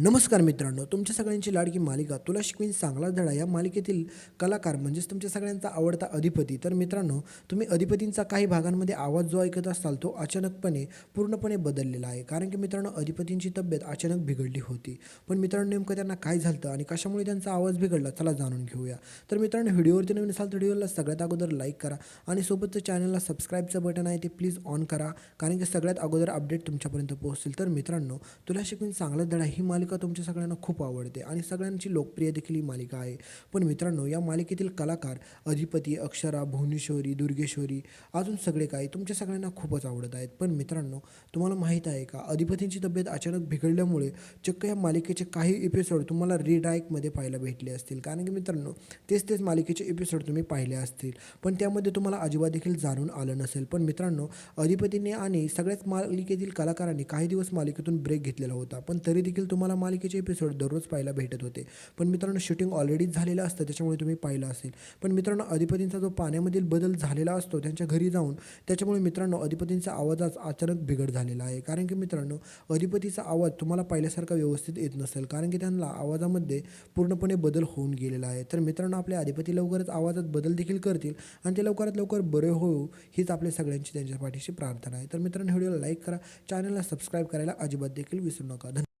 नमस्कार मित्रांनो तुमच्या सगळ्यांची लाडकी मालिका तुला शिकवीन चांगला धडा या मालिकेतील कलाकार म्हणजेच तुमच्या सगळ्यांचा आवडता अधिपती. तर मित्रांनो तुम्ही अधिपतींचा काही भागांमध्ये आवाज जो ऐकत असाल तो अचानकपणे पूर्णपणे बदललेला आहे. कारण की मित्रांनो अधिपतींची तब्येत अचानक बिघडली होती. पण मित्रांनो नेमकं त्यांना काय झालं आणि कशामुळे त्यांचा आवाज बिघडला चला जाणून घेऊया. तर मित्रांनो व्हिडिओवरती नवीन असाल तर व्हिडिओला सगळ्यात अगोदर लाईक करा आणि सोबतचं चॅनलला सबस्क्राईबचं बटन आहे ते प्लीज ऑन करा. कारण की सगळ्यात अगोदर अपडेट तुमच्यापर्यंत पोहोचतील तर मित्रांनो तुला शिकून चांगला धडा ही मालिका तुमच्या सगळ्यांना खूप आवडते आणि सगळ्यांची लोकप्रिय देखील ही मालिका आहे. पण मित्रांनो या मालिकेतील कलाकार अधिपती अक्षरा भुवनेश्वरी दुर्गेश्वरी अजून सगळे काही तुमच्या सगळ्यांना खूपच आवडत आहेत. पण मित्रांनो तुम्हाला माहीत आहे का अधिपतींची तब्येत अचानक बिघडल्यामुळे चक्क या मालिकेचे काही एपिसोड तुम्हाला रिडायकमध्ये पाहायला भेटले असतील. कारण की मित्रांनो तेच तेच मालिकेचे एपिसोड तुम्ही पाहिले असतील. पण त्यामध्ये तुम्हाला अजिबात देखील जाणून आलं नसेल. पण मित्रांनो अधिपतीने आणि सगळ्याच मालिकेतील कलाकारांनी काही दिवस मालिकेतून ब्रेक घेतलेला होता. पण तरी देखील तुम्हाला मालिकेचे एपिसोड दररोज पाहायला भेटत होते. पण मित्रांनो शूटिंग ऑलरेडीच झालेलं असतं त्याच्यामुळे तुम्ही पाहिलं असेल. पण मित्रांनो अधिपतींचा जो पाण्यामधील बदल झालेला असतो त्यांच्या घरी जाऊन त्याच्यामुळे मित्रांनो अधिपतींचा आवाजाच अचानक बिघड झालेला आहे. कारण की मित्रांनो अधिपतीचा आवाज तुम्हाला पाहिल्यासारखा व्यवस्थित येत नसेल. कारण की त्यांना आवाजामध्ये पूर्णपणे बदल होऊन गेलेला आहे. तर मित्रांनो आपले अधिपती लवकरच आवाजात बदल देखील करतील आणि ते लवकरात लवकर बरे होऊ हीच आपल्या सगळ्यांची त्यांच्या पाठीशी प्रार्थना आहे. तर मित्रांनो व्हिडिओला लाईक करा. चॅनलला सबस्क्राईब करायला अजिबात देखील विसरू नका. धन्यवाद.